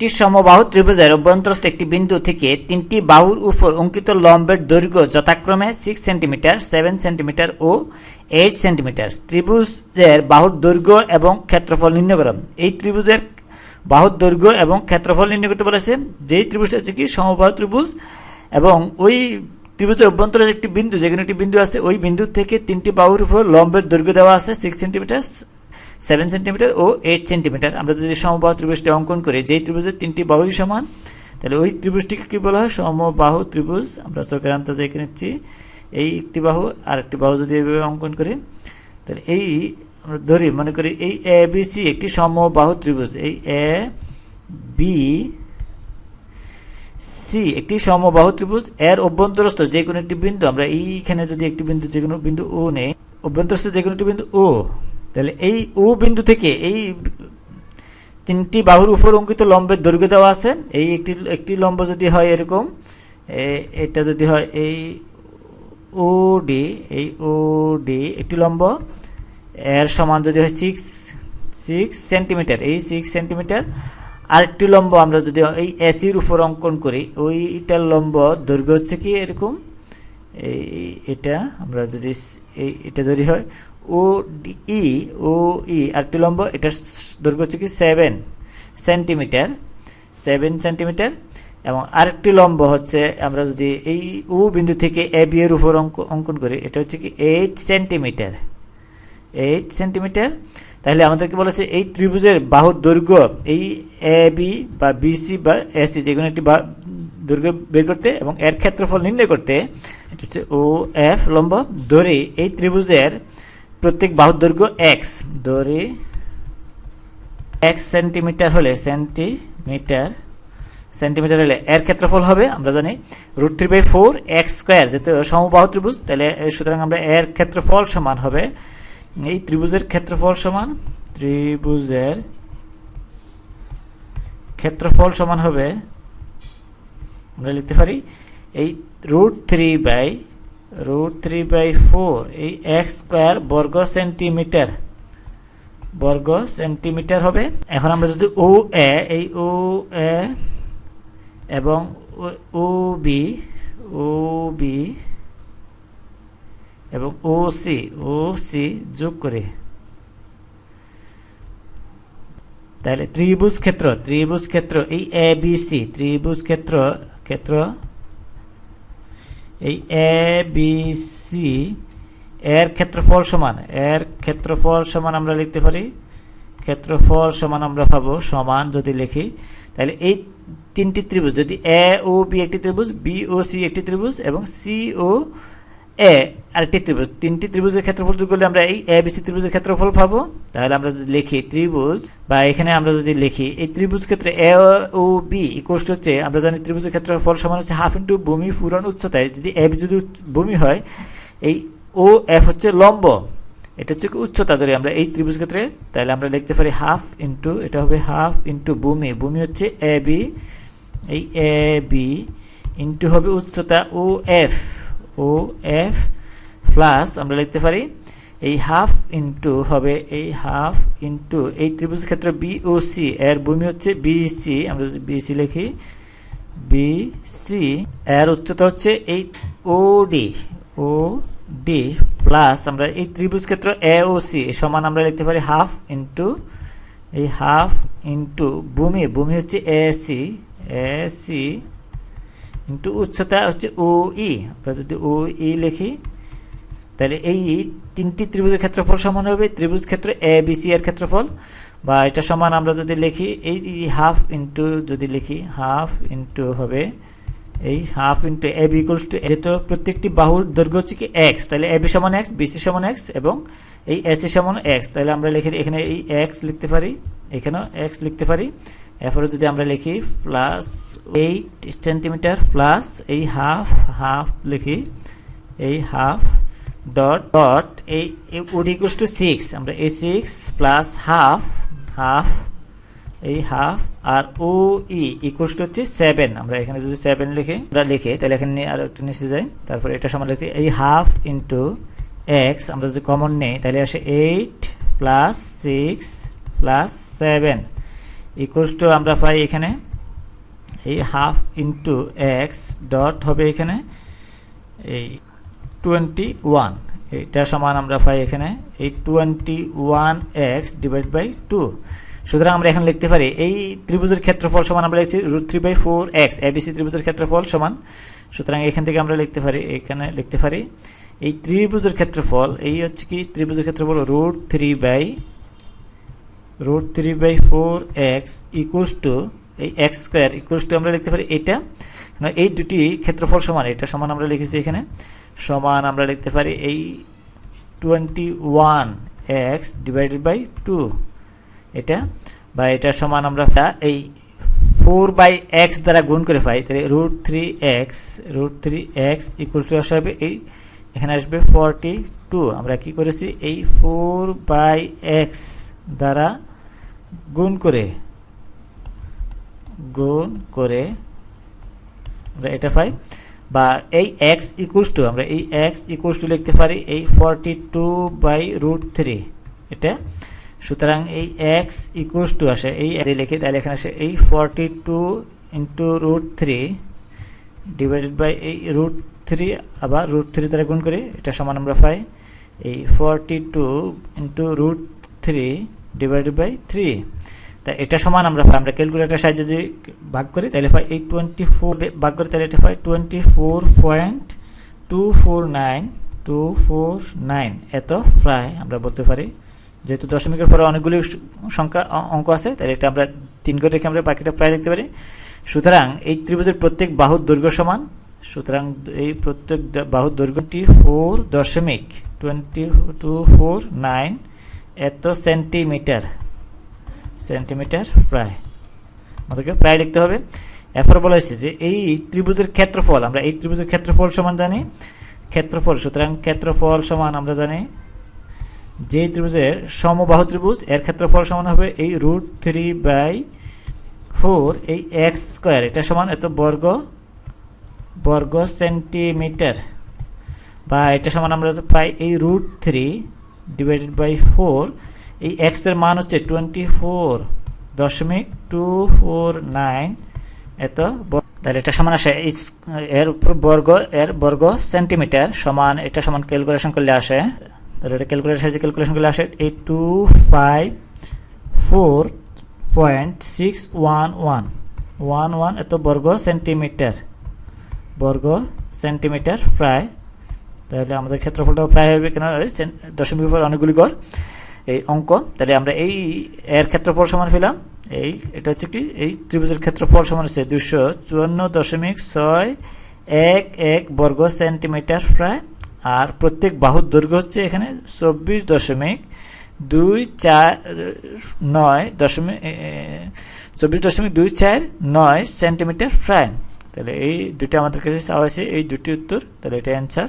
একটি সমবাহু ত্রিভুজের অভ্যন্তরস্থ একটি বিন্দু থেকে তিনটি বাহুর উপর অঙ্কিত লম্বের দৈর্ঘ্য যথাক্রমে সিক্স সেন্টিমিটার সেভেন সেন্টিমিটার ও এইট সেন্টিমিটার ত্রিভুজের বাহুর দৈর্ঘ্য এবং ক্ষেত্রফল নির্ণয় এই ত্রিভুজের বাহুর দৈর্ঘ্য এবং ক্ষেত্রফল নির্ণয় করতে বলেছে, যেই ত্রিভুজটা হচ্ছে কি সমবাহু ত্রিভুজ এবং ওই ত্রিভুজের অভ্যন্তরে একটি বিন্দু, যেখানে একটি বিন্দু আছে, ওই বিন্দু থেকে তিনটি বাহুর উপর লম্বের দৈর্ঘ্য দেওয়া আছে সিক্স সেন্টিমিটার সেভেন সেন্টিমিটার ও এইট সেন্টিমিটার আমরা যদি সমবাহু ত্রিভুজটি অঙ্কন করি, যেই ত্রিভুজের তিনটি বাহুই সমান, তাহলে ওই ত্রিভুজটিকে কী বলা হয়? সমবাহু ত্রিভুজ। আমরা চোখের আন্দাজে এঁকে নিচ্ছি। এই একটি বাহু আর একটি বাহু যদি এভাবে অঙ্কন করি, তাহলে এই আমরা ধরি, মনে করি এই এ বি সি একটি সমবাহু ত্রিভুজ। এই এ বি সি একটি সমবাহু ত্রিভুজ। এর অভ্যন্তরস্থ যে কোনো একটি বিন্দু, আমরা এইখানে যদি একটি বিন্দু যে কোনো বিন্দু ও নেই, অভ্যন্তরস্থ যে কোনো একটি বিন্দু ও। তাহলে এই ও বিন্দু থেকে এই তিনটি বাহুর উপর অঙ্কিত লম্বের দৈর্ঘ্য দেওয়া আছে। এই একটি একটি লম্ব যদি হয় এরকম এটা যদি হয় এই ও ডি, এই ও ডি একটি লম্ব, এর সমান যদি হয় সিক্স সিক্স সেন্টিমিটার এই সিক্স সেন্টিমিটার আরেকটি লম্ব আমরা যদি এই এসির উপর অঙ্কন করি, ওইটার লম্ব দৈর্ঘ্য হচ্ছে কি এরকম? এই, এটা আমরা যদি এই, এটা যদি হয় ও ই ও, ই, আরেকটি লম্ব, এটার দৈর্ঘ্য হচ্ছে কি সেভেন সেন্টিমিটার সেভেন সেন্টিমিটার এবং আরেকটি লম্ব হচ্ছে, আমরা যদি এই ও বিন্দু থেকে এ বি এর উপর অঙ্ক, অঙ্কন করি, এটা হচ্ছে কি এইট সেন্টিমিটার এইট সেন্টিমিটার তাহলে আমাদেরকে বলেছে এই ত্রিভুজের বাহুর দৈর্ঘ্য, এই এ বি বা বিসি বা এসি যে কোনো একটি দৈর্ঘ্য বের করতে এবং এর ক্ষেত্রফল নির্ণয় করতে, এটা হচ্ছে ও এফ লম্ব ধরে এই ত্রিভুজের প্রত্যেক বাহুর দৈর্ঘ্য এক্স ধরে এক্স সেন্টিমিটার হলে সেন্টিমিটার সেন্টিমিটার হলে এর ক্ষেত্রফল হবে, আমরা জানি root three by four x square যেহেতু সমবাহু ত্রিভুজ, তাহলে সুতরাং আমরা এর ক্ষেত্রফল সমান হবে। এই ত্রিভুজের ক্ষেত্রফল সমান, ত্রিভুজের ক্ষেত্রফল সমান হবে, আমরা লিখতে পারি, এই root three by root three by four, এই এক্স স্কোয়ার বর্গ সেন্টিমিটার। বর্গ সেন্টিমিটার হবে। এখন আমরা যদি ও এ, এই ও এ এবং ও বি ও বি এবং ও সি ও সি যোগ করে। তাহলে ত্রিভুজ ক্ষেত্র ত্রিভুজ ক্ষেত্র, এই এ বি সি, ত্রিভুজ ক্ষেত্র ক্ষেত্র এই এ বি সি এর ক্ষেত্রফল সমান। এর ক্ষেত্রফল সমান আমরা লিখতে পারি? ক্ষেত্রফল সমান আমরা পাবো সমান যদি লিখি। তাহলে এই তিনটি ত্রিভুজ, যদি এ ও বি একটি ত্রিভুজ বি ও সি একটি ত্রিভুজ এবং সি ও এ আরেকটি ত্রিভুজ। তিনটি ত্রিভুজের ক্ষেত্রফল যোগ করলে আমরা এই এ বিসি ত্রিভুজের ক্ষেত্রফল পাবো। তাহলে আমরা যদি লিখি ত্রিভুজ, বা এখানে আমরা যদি লিখি, এই ত্রিভুজ ক্ষেত্রে এ ও বি ইকোস হচ্ছে, আমরা জানি ত্রিভুজের ক্ষেত্রফল সমান হচ্ছে হাফ ইন্টু ভূমি ফুরন উচ্চতায়। যদি এ যদি ভূমি হয়, এই ও এফ হচ্ছে লম্ব। এটা হচ্ছে উচ্চতা ধরে আমরা এই ত্রিভুজ ক্ষেত্রে, তাহলে আমরা লিখতে পারি হাফ ইন্টু এটা হবে হাফ ইন্টু ভূমি। ভূমি হচ্ছে এ বি এই এ বি ইন্টু হবে উচ্চতা O F O F plus আমরা লিখতে পারি, এই হাফ ইন্টু হবে, এই হাফ ইন্টু এই ত্রিভুজ ক্ষেত্র বিওসি এর ভূমি হচ্ছে বিসি আমরা যদি বিসি লিখি বিসি এর উচ্চতা হচ্ছে এই O D O D plus আমরা এই ত্রিভুজ ক্ষেত্র এ ও সি সমান আমরা লিখতে পারি হাফ ইন্টু এই হাফ ইন্টু ভূমি ভূমি হচ্ছে এ সি সি ইন্টু উচ্চতা হচ্ছে ও ই আমরা যদি ও ই লিখি, তাহলে এই তিনটি ত্রিভুজের ক্ষেত্রফল সমান হবে। ত্রিভুজ ক্ষেত্র এ বি সি এর ক্ষেত্রফল। বা এটা সমান আমরা যদি লিখি, এই হাফ ইন্টু যদি লিখি হাফ ইন্টু হবে, এই half into A B equals to যেহেতু প্রত্যেকটি বাহুর দৈর্ঘ্য হচ্ছে কি এক্স তাহলে এ বি সমান এক্স বিসি সমান এক্স এবং এই এস সি সমান এক্স তাহলে আমরা লিখি, এখানে এই এক্স লিখতে পারি, এখানেও এক্স লিখতে পারি। এরপরে যদি আমরা লিখি প্লাস এইট সেন্টিমিটার প্লাস এই হাফ হাফ লিখি, এই হাফ ডট ডট এই উড ইকুয়ালস টু সিক্স আমরা এই সিক্স প্লাস হাফ হাফ এই হাফ আর ও ই ইকুয়ালস টু হচ্ছে সেভেন আমরা এখানে যদি সেভেন লিখি, আমরা লিখে, তাহলে এখানে আর একটু নিচে যাই, তারপর এটা সমান লিখি, এই হাফ ইন্টু এক্স আমরা যদি কমন নেই, তাহলে আসে eight plus six plus seven equals to আমরা পাই এখানে, এই হাফ ইন্টু এক্স ডট হবে এখানে, এই টোয়েন্টি ওয়ান এটা সমান আমরা পাই এখানে, এই twenty one x divide by two সুতরাং আমরা এখন লিখতে পারি, এই ত্রিভুজের ক্ষেত্রফল সমান আমরা লিখছি root three by four x ABC ত্রিভুজের ক্ষেত্রফল সমান। সুতরাং এখান থেকে আমরা লিখতে পারি, এখানে লিখতে পারি, এই ত্রিভুজের ক্ষেত্রফল, এই হচ্ছে কি ত্রিভুজের ক্ষেত্রফল root three by root three by four x equals to, এই এক্স স্কোয়ার ইকুয়ালস টু আমরা লিখতে পারি এটা এই দুটি ক্ষেত্রফল সমান, এটা সমান আমরা লিখেছি এখানে। সমান আমরা লিখতে পারি এই twenty one x divided by two এটা। বা এটা সমান আমরা এই ফোর বাই এক্স দ্বারা গুণ করে পাই, তাহলে root three x root three x equal to আসবে এই, এখানে আসবে ফর্টি টু আমরা কি করেছি? এই ফোর বাই এক্স দ্বারা গুণ করে গুণ করে, আমরা এটা পাই, বা এই এক্স ইকুয়ালস টু আমরা এই এক্স ইকুয়ালস টু লিখতে পারি এই forty two by root three এটা? সুতরাং এই এক্স ইকুয়ালস টু আসে, এই লিখি, তাহলে এখানে আসে এই forty two into root three divided by এই রুট থ্রি আবার রুট থ্রি দ্বারা গুণ করি, এটা সমান আমরা পাই, এই forty two into root three divided by three তা এটা সমান আমরা পাই আমরা ক্যালকুলেটার সাহায্যে যদি ভাগ করি, তাহলে পাই এই টোয়েন্টি ফোর ভাগ করি, তাহলে এটা পাই twenty four point two four nine two four nine এত প্রায় আমরা বলতে পারি। যেহেতু দশমিকের পরে অনেকগুলি সংখ্যা অঙ্ক আছে, তাহলে এটা আমরা তিন করে রেখে আমরা বাকিটা প্রায় লিখতে পারি। সুতরাং এই ত্রিভুজের প্রত্যেক বাহুর দৈর্ঘ্য সমান, সুতরাং এই প্রত্যেক বাহুর দৈর্ঘ্যটি ফোর দশমিক টোয়েন্টি টু ফোর নাইন এত সেন্টিমিটার সেন্টিমিটার প্রায়। আমাদেরকে প্রায় লিখতে হবে। এরপর বলা হয়েছে যে এই ত্রিভুজের ক্ষেত্রফল, আমরা এই ত্রিভুজের ক্ষেত্রফল সমান জানি। ক্ষেত্রফল, সুতরাং ক্ষেত্রফল সমান আমরা জানি যে ত্রিভুজের সমবাহু ত্রিভুজ, এর ক্ষেত্রফল সমান হবে এই রুট থ্রি বাই ফোর এই এক্স স্কোয়ার এটা সমান এত বর্গ বর্গ সেন্টিমিটার বা এটা সমান আমরা পাই এই root three divided by four এই এক্সের মান হচ্ছে টোয়েন্টি ফোর দশমিক টু ফোর নাইন এত তাহলে এটা সমান আসে এর বর্গ এর বর্গ সেন্টিমিটার সমান, এটা সমান ক্যালকুলেশন করলে আসে, তাহলে এটা ক্যালকুলেশন সাহায্যে ক্যালকুলেশন করলে আসে এই two five four point six one one one one এত বর্গ সেন্টিমিটার বর্গ সেন্টিমিটার প্রায় তাহলে আমাদের ক্ষেত্রফলটাও প্রায় হবে কেন দশমিক উপর অনেকগুলি গড়, এই অঙ্ক। তাহলে আমরা এই এর ক্ষেত্রফল সমান পেলাম। এই, এটা হচ্ছে কি? এই ত্রিভুজের ক্ষেত্রফল সমান হচ্ছে দুশো চুয়ান্ন দশমিক ছয় এক এক বর্গ সেন্টিমিটার প্রায়। আর প্রত্যেক বাহুর দৈর্ঘ্য হচ্ছে এখানে চব্বিশ দশমিক দুই চার নয় দশমিক চব্বিশ দশমিক দুই চার নয় সেন্টিমিটার প্রায়। তাহলে এই দুটি আমাদের কাছে চাওয়া হয়েছে, এই দুটি উত্তর। তাহলে এটা অ্যান্সার